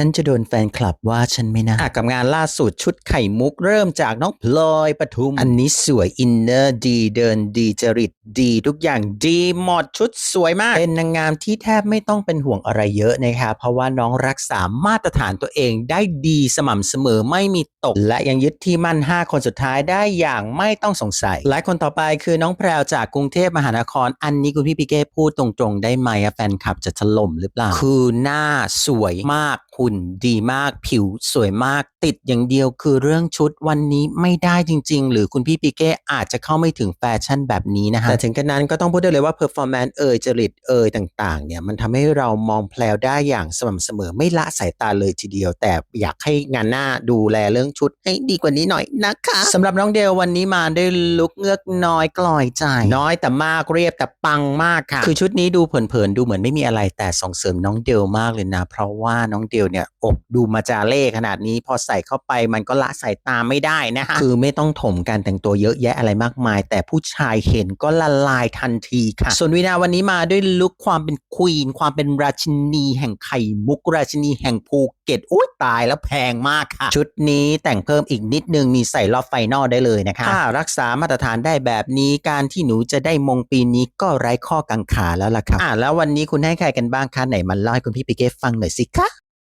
ฉันจะโดนแฟนคลับว่าฉันไม่น่าอะกับงานล่าสุดชุดไข่มุกเริ่มจากน้องพลอยปทุม อันนี้สวยอินเนอร์ดีเดินดีจริตดี ทุกอย่างดีหมดชุดสวยมาก เป็นนางงามที่แทบไม่ต้องเป็นห่วงอะไรเยอะนะคะเพราะว่าน้องรักษามาตรฐานตัวเองได้ดีสม่ำเสมอไม่มีตก และยังยึดที่มั่น 5 คนสุดท้ายได้อย่างไม่ต้องสงสัยและคนต่อไปคือน้องแพรวจากกรุงเทพมหานคร อันนี้คุณพี่ปิเก้พูดตรงๆ ได้ไหมอะแฟนคลับจะถล่มหรือเปล่าคือหน้าสวยมาก หุ่นดีมากผิวสวยมากติดอย่างเดียวคือเรื่องชุดวันนี้ไม่ได้จริง ๆ หรือคุณพี่ปิเก้อาจจะเข้าไม่ถึงแฟชั่นแบบนี้นะฮะแต่ถึงกระนั้นก็ต้องพูดได้เลยว่าเพอร์ฟอร์แมนซ์เอ่ยจริตเอ่ยต่างๆเนี่ยมันทำให้เรามองแพลวได้อย่างสม่ำเสมอไม่ละสายตาเลยทีเดียว แต่อยากให้งานหน้าดูแลเรื่องชุดให้ดีกว่านี้หน่อยนะคะสำหรับน้องเดลวันนี้มาด้วยลุคเงือกน้อยกลอยใจน้อยแต่มากเรียบแต่ปังมากค่ะ คือชุดนี้ดูเผินๆดูเหมือนไม่มีอะไรแต่ส่งเสริมน้องเดลมากเลยนะ เพราะว่าน้องเดลเนี่ยอกดูมาจาเล่ขนาดนี้ พอใส่เข้าไปมันก็ละสายตาไม่ได้นะคะคือไม่ต้องถมการแต่งตัวเยอะแยะอะไรมากมาย แต่ผู้ชายเห็นก็ละลายทันทีค่ะ ส่วนวีนาวันนี้มาด้วยลุคความเป็นควีน ความเป็นราชินีแห่งไข่มุกราชินีแห่งภูเก็ตอุ้ยตายแล้วแพงมากค่ะ ชุดนี้แต่งเพิ่มอีกนิดนึงมีใส่รอบไฟนอลได้เลยนะคะถ้ารักษามาตรฐานได้แบบนี้การที่หนูจะได้มงปีนี้ก็ไร้ข้อกังขาแล้วล่ะครับอะแล้ววันนี้คุณให้ใครกันบ้างคะไหนมาเล่าให้คุณพี่ปิเก้ฟังหน่อยสิคะ